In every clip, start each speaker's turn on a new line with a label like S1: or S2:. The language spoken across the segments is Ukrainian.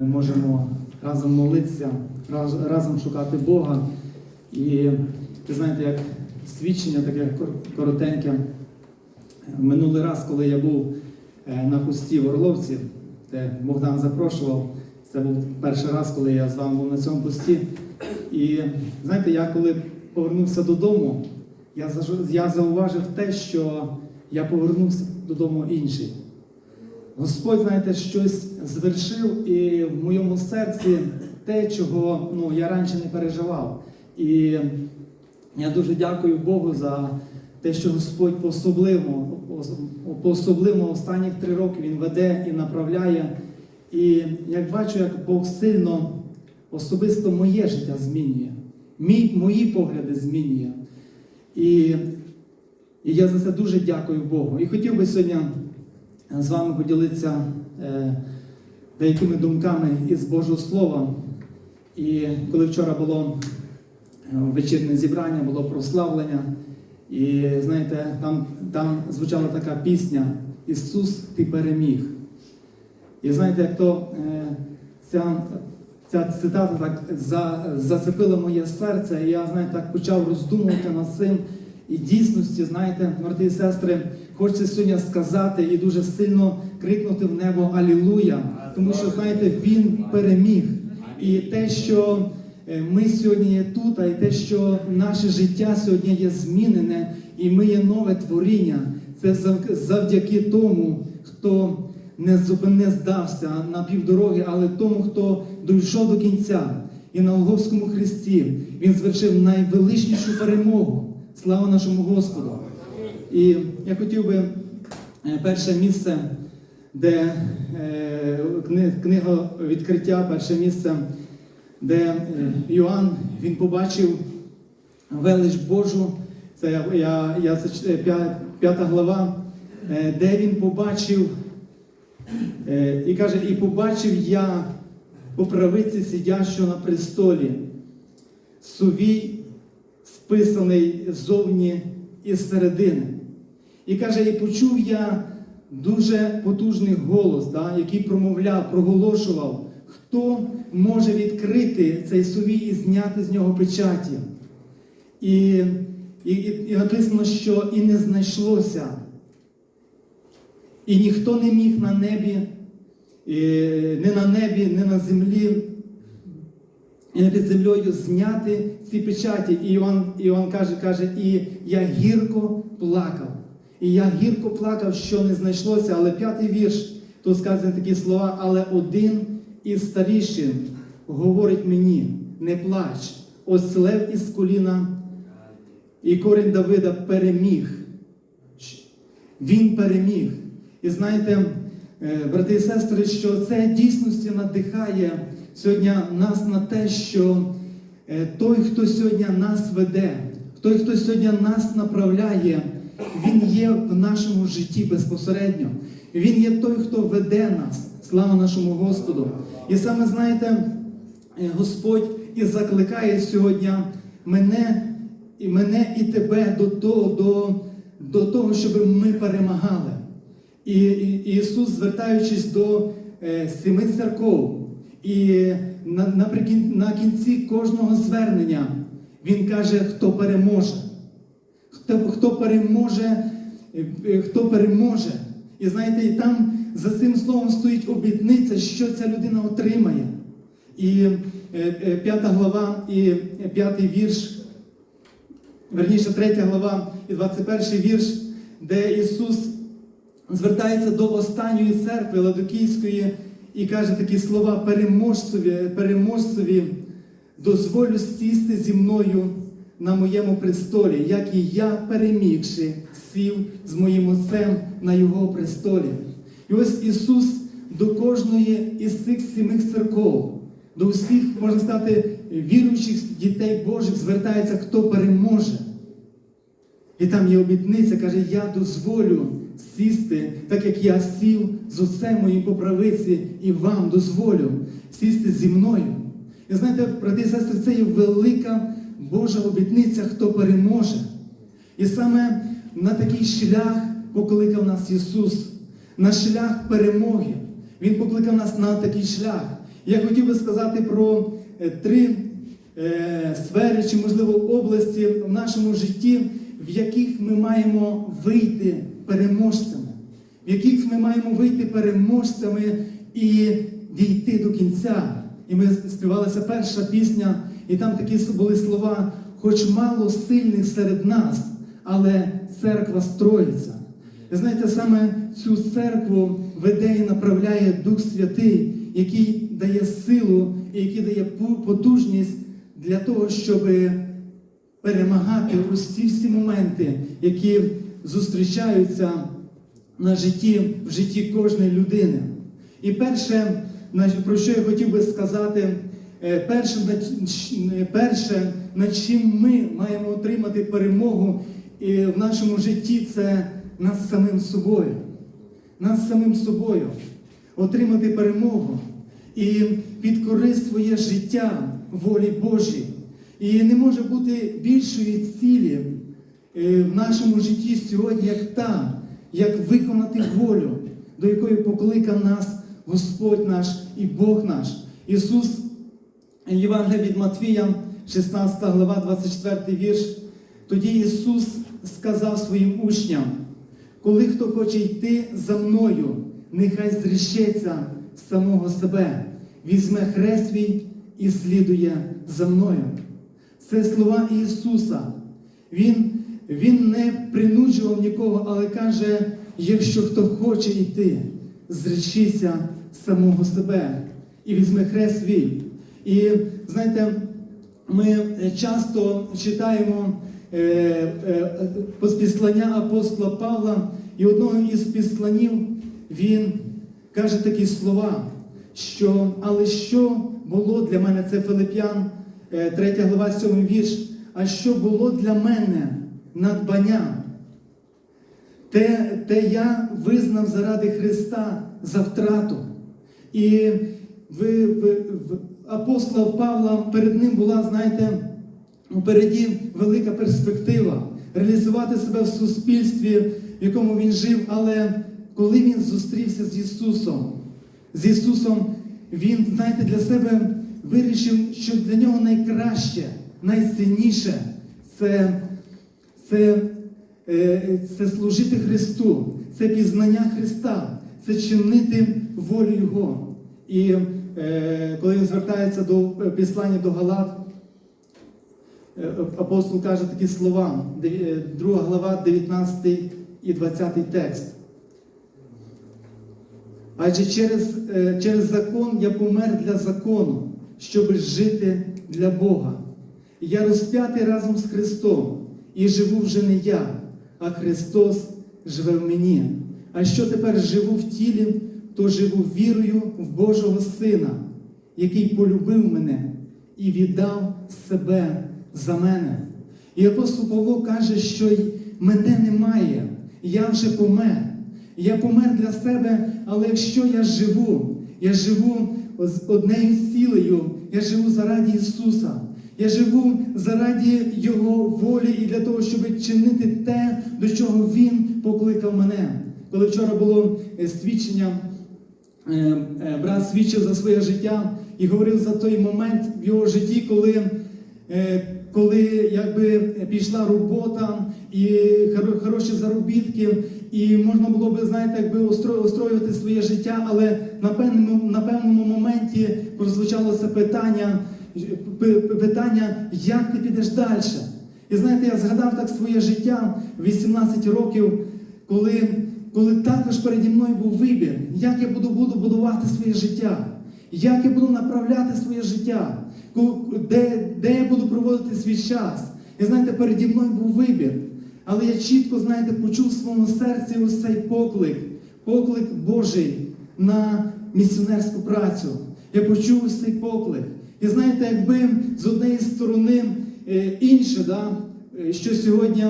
S1: Ми можемо разом молитися, раз- разом шукати Бога. І ви знаєте, як свідчення таке коротеньке. Минулий раз, коли я був е, на пусті в Орловці, де Богдан запрошував, це був перший раз, коли я з вами був на цьому пусті. І знаєте, я коли повернувся додому, я зауважив те, що я повернувся додому інший. Господь, знаєте, щось звершив і в моєму серці те, чого ну, я раніше не переживав. І я дуже дякую Богу за те, що Господь по-особливому, по-особливому останніх три роки Він веде і направляє. І як бачу, як Бог сильно особисто моє життя змінює, мій, мої погляди змінює. І, і я за це дуже дякую Богу. І хотів би сьогодні з вами поділитися е, деякими думками із Божого Слова. І коли вчора було е, вечірнє зібрання, було прославлення, і знаєте, там, там звучала така пісня Ісус, Ти переміг. І знаєте, як то е, ця, ця цитата так за, зацепила моє серце, і я знаєте, так почав роздумувати над цим. І дійсності, знаєте, брати і сестри, хочеться сьогодні сказати і дуже сильно крикнути в небо Алілуя, тому що, знаєте, Він переміг. І те, що е, ми сьогодні є тут, а й те, що наше життя сьогодні є змінене, і ми є нове творіння, це завдяки тому, хто не здався на півдороги, але тому, хто дійшов до кінця. І на Голговському хресті він звершив найвеличнішу перемогу. Слава нашому Господу! І я хотів би е, перше місце, де е, книга відкриття, перше місце, де е, Йоанн він побачив велич Божу. Це я, я, я п'ята глава, де він побачив і каже, і побачив я по правиці сидящого на престолі, сувій списаний ззовні і зсередини. І каже, і почув я дуже потужний голос, да, який промовляв, проголошував, хто може відкрити цей сувій і зняти з нього печаті. І, і, і, і написано, що і не знайшлося. І ніхто не міг на небі, і, не на небі, не на землі, і під землею зняти ці печаті. І Іван, Іван каже, каже, і я гірко плакав. І я гірко плакав, що не знайшлося. Але п'ятий вірш, тут сказані такі слова, але один із старішин говорить мені, не плач, ось лев із коліна, і корінь Давида переміг. Він переміг. І знаєте, е, брати і сестри, що це дійсності надихає сьогодні нас на те, що е, той, хто сьогодні нас веде, той, хто сьогодні нас направляє, він є в нашому житті безпосередньо. Він є той, хто веде нас. Слава нашому Господу. І саме знаєте, е, Господь і закликає сьогодні мене і мене і тебе до того, до, до того щоб ми перемагали. І, і Ісус, звертаючись до е, семи церков, і на, наприкін, на кінці кожного звернення Він каже, хто переможе. Хто, переможе, е, е, хто переможе. І знаєте, і там за цим словом стоїть обітниця, що ця людина отримає. І е, п'ята глава і п'ятий вірш верніше 3 глава і 21 вірш, де Ісус звертається до останньої церкви Ладокійської і каже такі слова переможцеві, переможцеві, дозволю сісти зі мною на моєму престолі, як і я, перемігши, сів з моїм Отцем на Його престолі. І ось Ісус до кожної із цих сімих церков, до всіх, можна сказати, віруючих дітей Божих звертається, хто переможе. І там є обітниця, каже, я дозволю сісти, так як я сів з отцем моїм по правиці, і вам дозволю сісти зі мною. І знаєте, брати і сестри, це є велика Божа обітниця, хто переможе. І саме на такий шлях покликав нас Ісус, на шлях перемоги. Він покликав нас на такий шлях. Я хотів би сказати про е, три е, сфери чи, можливо, області в нашому житті, в яких ми маємо вийти переможцями, в яких ми маємо вийти переможцями і дійти до кінця. І ми співалася перша пісня, і там такі були слова, хоч мало сильних серед нас, але церква строїться. І знаєте, саме цю церкву веде і направляє Дух Святий, який дає силу і який дає потужність для того, щоб перемагати усі всі моменти, які зустрічаються на житті, в житті кожної людини. І перше, про що я хотів би сказати, е, перше, над чим ми маємо отримати перемогу е, в нашому житті, це над самим собою. Над самим собою. Отримати перемогу і підкорити своє життя волі Божій. І не може бути більшої цілі е, в нашому житті сьогодні, як та, як виконати волю, до якої покликав нас Господь наш і Бог наш. Ісус, Євангелія від Матвія, 16 глава, 24 вірш. Тоді Ісус сказав своїм учням, коли хто хоче йти за мною, нехай зрішеться самого себе, візьме хрест свій і слідує за мною. Це слова Ісуса. Він, він не принуджував нікого, але каже, якщо хто хоче йти, зречися самого себе і візьме хрест свій. І знаєте, ми часто читаємо е, е, післання апостола Павла, і одного із післанів він каже такі слова, що але що було для мене, це Филип'ян, 3 глава, 7 вірш, а що було для мене надбання? Те, те я визнав заради Христа за втрату. І в, в, в апостола Павла перед ним була, знаєте, Упереді велика перспектива реалізувати себе в суспільстві, в якому він жив. Але коли він зустрівся з Ісусом, з Ісусом, він, знаєте, для себе вирішив, що для нього найкраще, найцінніше це, це, е, це служити Христу, це пізнання Христа, це чинити волю Його. І коли він звертається до післання до Галат, Е, Апостол каже такі слова, 2 глава, 19 і 20 текст. Адже через, е, через закон я помер для закону, щоб жити для Бога. Я розп'ятий разом з Христом, і живу вже не я, а Христос живе в мені. А що тепер живу в тілі, то живу вірою в Божого Сина, який полюбив мене і віддав себе за мене. І апостол Павло каже, що мене немає, я вже помер. Я помер для себе, але якщо я живу, я живу з однею цілею, я живу заради Ісуса. Я живу заради Його волі і для того, щоб чинити те, до чого Він покликав мене. Коли вчора було е, свідчення, брат свідчив за своє життя і говорив за той момент в його житті, коли е, коли якби пішла робота і хороші заробітки, і можна було би, знаєте, якби устроювати своє життя, але на певному, на певному моменті прозвучало це питання, питання, як ти підеш далі? І знаєте, я згадав так своє життя в 18 років, коли, коли також переді мною був вибір, як я буду, буду будувати своє життя, як я буду направляти своє життя, де, де я буду проводити свій час. І знаєте, переді мною був вибір. Але я чітко, знаєте, почув в своєму серці ось цей поклик, поклик Божий на місіонерську працю. Я почув ось цей поклик. І знаєте, якби з однієї сторони е, інше, да, е, що сьогодні,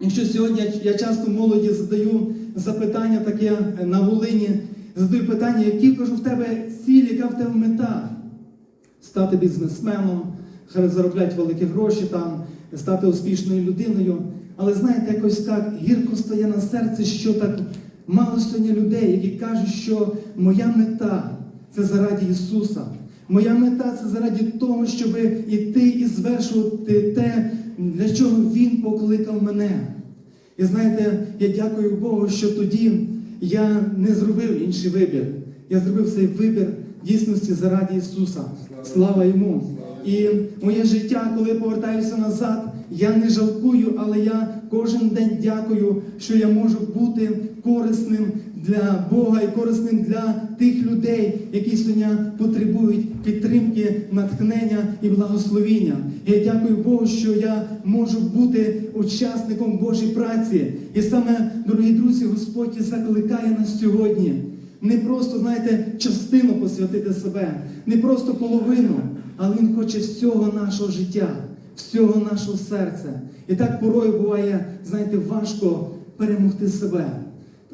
S1: якщо сьогодні я- я часто молоді задаю запитання таке на Волині, задаю питання, які кажу в тебе ціль, яка в тебе мета? Стати бізнесменом, заробляти великі гроші там, стати успішною людиною. Але знаєте, якось так гірко стає на серці, що так мало сьогодні людей, які кажуть, що моя мета це заради Ісуса. Моя мета це заради того, щоб іти і звершувати те, для чого Він покликав мене. І знаєте, я дякую Богу, що тоді я не зробив інший вибір. Я зробив цей вибір дійсності заради Ісуса. Слава Йому! І моє життя, коли повертаюся назад, я не жалкую, але я кожен день дякую, що я можу бути корисним для Бога і корисним для тих людей, які сьогодні потребують підтримки, натхнення і благословіння. Я дякую Богу, що я можу бути учасником Божої праці. І саме, дорогі друзі, Господь закликає нас сьогодні. Не просто, знаєте, частину посвятити себе, не просто половину, але Він хоче всього нашого життя, всього нашого серця. І так порою буває, знаєте, важко перемогти себе.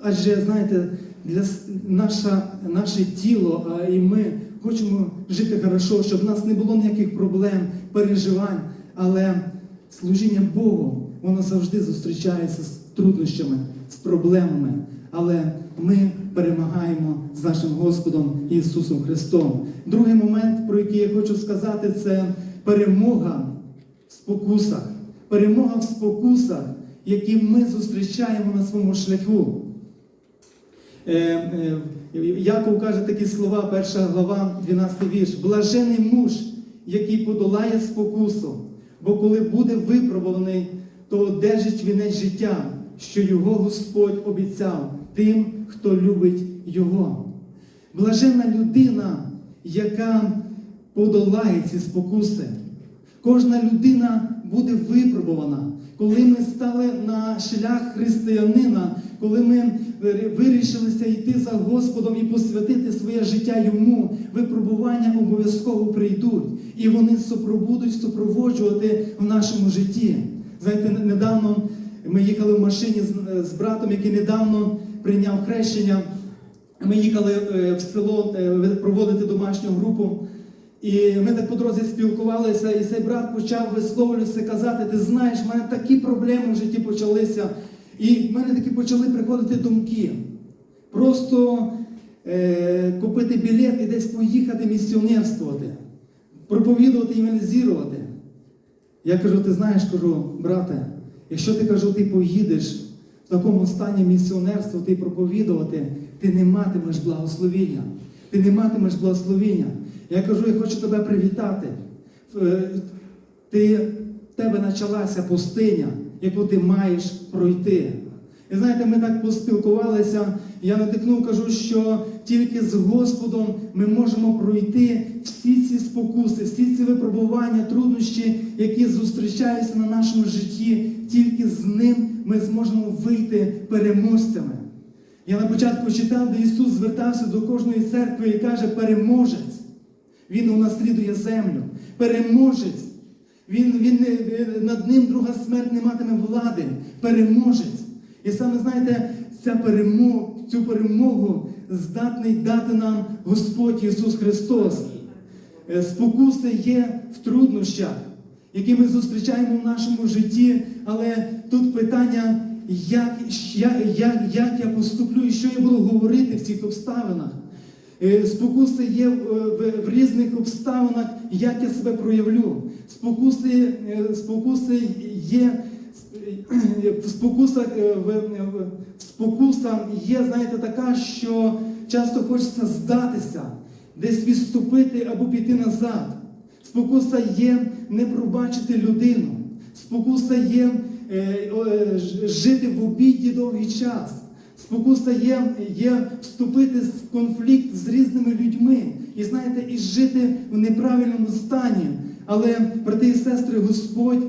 S1: Адже, знаєте, для наша, наше тіло а і ми хочемо жити хорошо, щоб в нас не було ніяких проблем, переживань. Але служіння Богу, воно завжди зустрічається з труднощами, з проблемами. Але ми перемагаємо з нашим Господом Ісусом Христом. Другий момент, про який я хочу сказати, це перемога в спокусах. Перемога в спокусах, які ми зустрічаємо на своєму шляху. Е, е, Яков каже такі слова, перша глава, 12 вірш. Блажений муж, який подолає спокусу, бо коли буде випробуваний, то одержить вінець життя, що його Господь обіцяв тим, хто любить його. Блаженна людина, яка подолає ці спокуси. Кожна людина буде випробувана. Коли ми стали на шлях християнина, коли ми вирішилися йти за Господом і посвятити своє життя йому, випробування обов'язково прийдуть. І вони супроводуть супроводжувати в нашому житті. Знаєте, недавно ми їхали в машині з, з братом, який недавно прийняв хрещення. Ми їхали е, в село е, проводити домашню групу. І ми так по дорозі спілкувалися, і цей брат почав висловлюватися, казати: ти знаєш, в мене такі проблеми в житті почалися. І в мене такі почали приходити думки. Просто е, купити білет і десь поїхати місіонерствувати, проповідувати і евангелізувати. Я кажу, ти знаєш, кажу, брате, якщо ти кажу, ти поїдеш в такому стані місіонерства, ти проповідувати, ти не матимеш благословіння. Ти не матимеш благословіння. Я кажу, я хочу тебе привітати. Е, Ти, тебе почалася пустиня, яку ти маєш пройти. І знаєте, ми так поспілкувалися, я надихнув, кажу, що тільки з Господом ми можемо пройти всі ці спокуси, всі ці випробування, труднощі, які зустрічаються на нашому житті, тільки з ним ми зможемо вийти переможцями. Я на початку читав, де Ісус звертався до кожної церкви і каже, переможець. Він унаслідує землю. Переможець. Він, він, над ним друга смерть не матиме влади. Переможець. І саме знаєте, ця перемога, цю перемогу здатний дати нам Господь Ісус Христос. Е, Спокуси є в труднощах, які ми зустрічаємо в нашому житті, але тут питання, як, як, як, як я поступлю і що я буду говорити в цих обставинах. Е, Спокуси є в, в, різних обставинах, як я себе проявлю. Спокуси, е, спокуси є е, в спокусах, е, спокуса є, знаєте, така, що часто хочеться здатися, десь відступити або піти назад. Спокуса є не пробачити людину. Спокуса є е, е, жити в обіді довгий час. Спокуса є, є вступити в конфлікт з різними людьми і знаєте, і жити в неправильному стані. Але, брати і сестри, Господь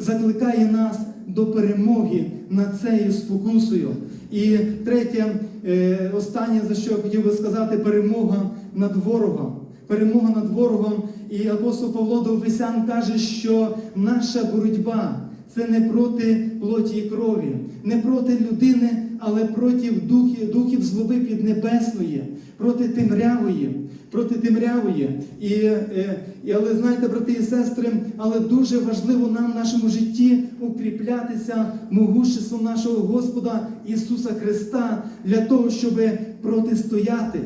S1: закликає нас до перемоги над цією спокусою. І третє, е, останнє, за що я хотів би сказати, перемога над ворогом. Перемога над ворогом. І апостол Павло до каже, що наша боротьба це не проти плоті і крові, не проти людини, але проти духів, духів злоби піднебесної, проти темрявої, проти темрявої. І, е, і, але знаєте, брати і сестри, але дуже важливо нам в нашому житті укріплятися могуществом нашого Господа Ісуса Христа для того, щоб протистояти.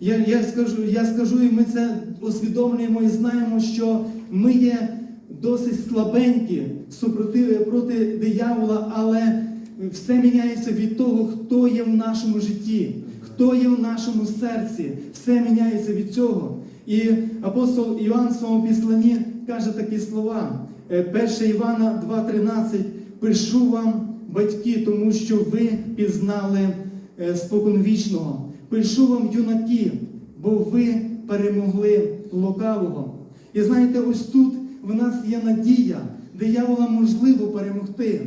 S1: Я, я, скажу, я скажу, і ми це усвідомлюємо і знаємо, що ми є досить слабенькі супротиви проти диявола, але все міняється від того, хто є в нашому житті, хто є в нашому серці. Все міняється від цього. І апостол Іоанн в своєму післанні каже такі слова. Е, 1 Івана 2,13 пишу вам, батьки, тому що ви пізнали е, споконвічного. Пишу вам, юнаки, бо ви перемогли лукавого. І знаєте, ось тут в нас є надія, диявола можливо перемогти.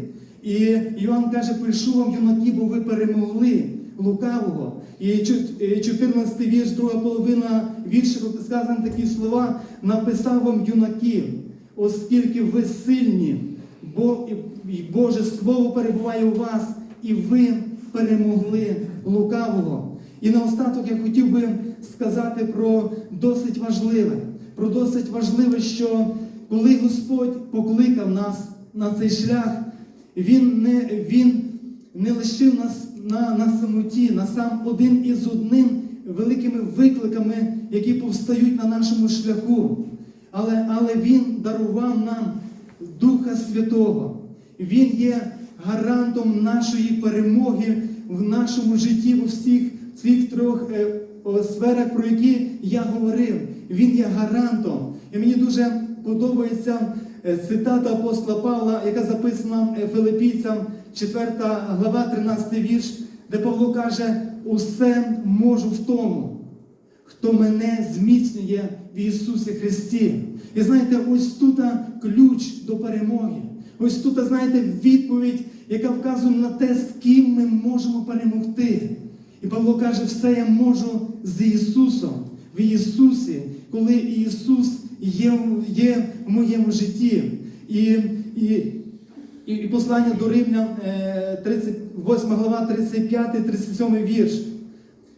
S1: І Іоанн каже, пишу вам, юнаки, бо ви перемогли лукавого. І чу- е, 14 вірш, друга половина вірша сказані такі слова, написав вам юнаки, оскільки ви сильні, бо Боже Слово перебуває у вас, і ви перемогли лукавого. І наостаток я хотів би сказати про досить важливе, про досить важливе, що коли Господь покликав нас на цей шлях, Він не, він не лишив нас на, на самоті, на сам один із одним великими викликами, які повстають на нашому шляху. Але, але Він дарував нам Духа Святого. Він є гарантом нашої перемоги в нашому житті у всіх цих трьох е, сферах, про які я говорив. Він є гарантом. І мені дуже подобається цитата апостола Павла, яка записана е, Филиппійцям, 4 глава, 13 вірш, де Павло каже: усе можу в тому, хто мене зміцнює в Ісусі Христі. І знаєте, ось тут ключ до перемоги. Ось тут, знаєте, відповідь, яка вказує на те, з ким ми можемо перемогти. І Павло каже, все я можу з Ісусом, в Ісусі, коли Ісус є, є в моєму житті. І, і, і, і послання до Римлян, е, 38 глава, 35-37 вірш.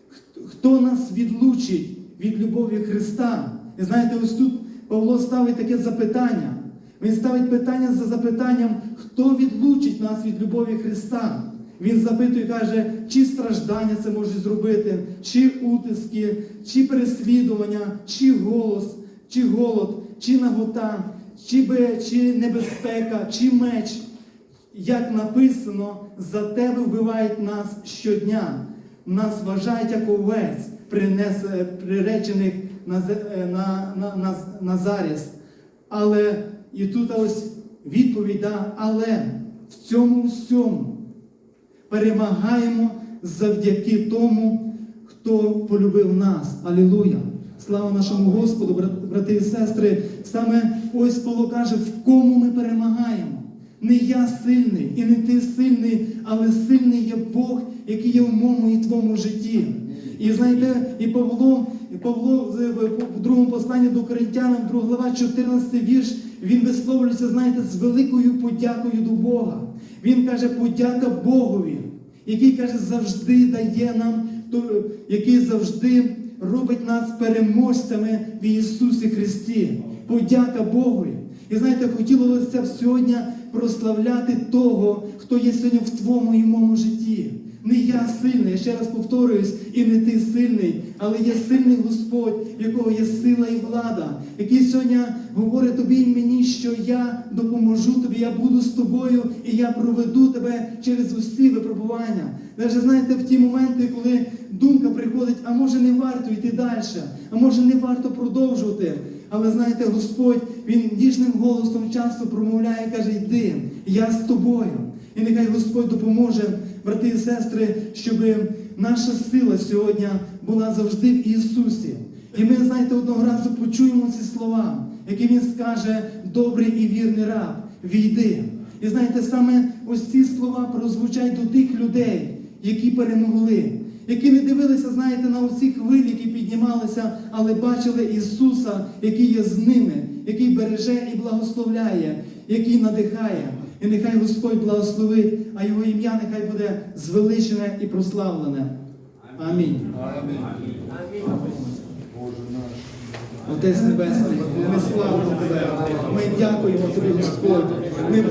S1: Хто- Хто нас відлучить від любові Христа? І знаєте, ось тут Павло ставить таке запитання. Він ставить питання за запитанням, хто відлучить нас від любові Христа? Він запитує, каже, чи страждання це можуть зробити, чи утиски, чи переслідування, чи голос, чи голод, чи нагота, чи, чи небезпека, чи меч. Як написано, за тебе вбивають нас щодня. Нас вважають як овець, принес, е, приречених на, е, на, на, на, на заріз. Але і тут ось відповідь, да, але в цьому всьому перемагаємо завдяки тому, хто полюбив нас. Алілуя! Слава нашому Господу, брати і сестри. Саме ось Павло каже, в кому ми перемагаємо. Не я сильний і не ти сильний, але сильний є Бог, який є в моєму і твоєму житті. І знаєте, і Павло, і Павло в, другому посланні до Коринтянам, 2 глава, 14 вірш, він висловлюється, знаєте, з великою подякою до Бога. Він каже, подяка Богові, який каже, завжди дає нам, який завжди робить нас переможцями в Ісусі Христі. Подяка Богові. І знаєте, хотілося б сьогодні прославляти того, хто є сьогодні в твоєму і моєму житті. Не я сильний, я ще раз повторююсь, і не ти сильний, але є сильний Господь, в якого є сила і влада, який сьогодні говорить тобі і мені, що я допоможу тобі, я буду з тобою і я проведу тебе через усі випробування. Навіть знаєте, в ті моменти, коли думка приходить, а може не варто йти далі, а може не варто продовжувати. Але знаєте, Господь, Він ніжним голосом часто промовляє, каже, йди, я з тобою. І нехай Господь допоможе, брати і сестри, щоб наша сила сьогодні була завжди в Ісусі. І ми, знаєте, одного разу почуємо ці слова, які Він скаже, добрий і вірний раб, війди. І знаєте, саме ось ці слова прозвучать до тих людей, які перемогли, які не дивилися, знаєте, на усі хвилі, які піднімалися, але бачили Ісуса, який є з ними, який береже і благословляє, який надихає. І нехай Господь благословить, а Його ім'я нехай буде звеличене і прославлене. Амінь.
S2: Боже наш.
S1: Отець Небесний, ми славимо Тебе, ми дякуємо Тобі, Господь. Ми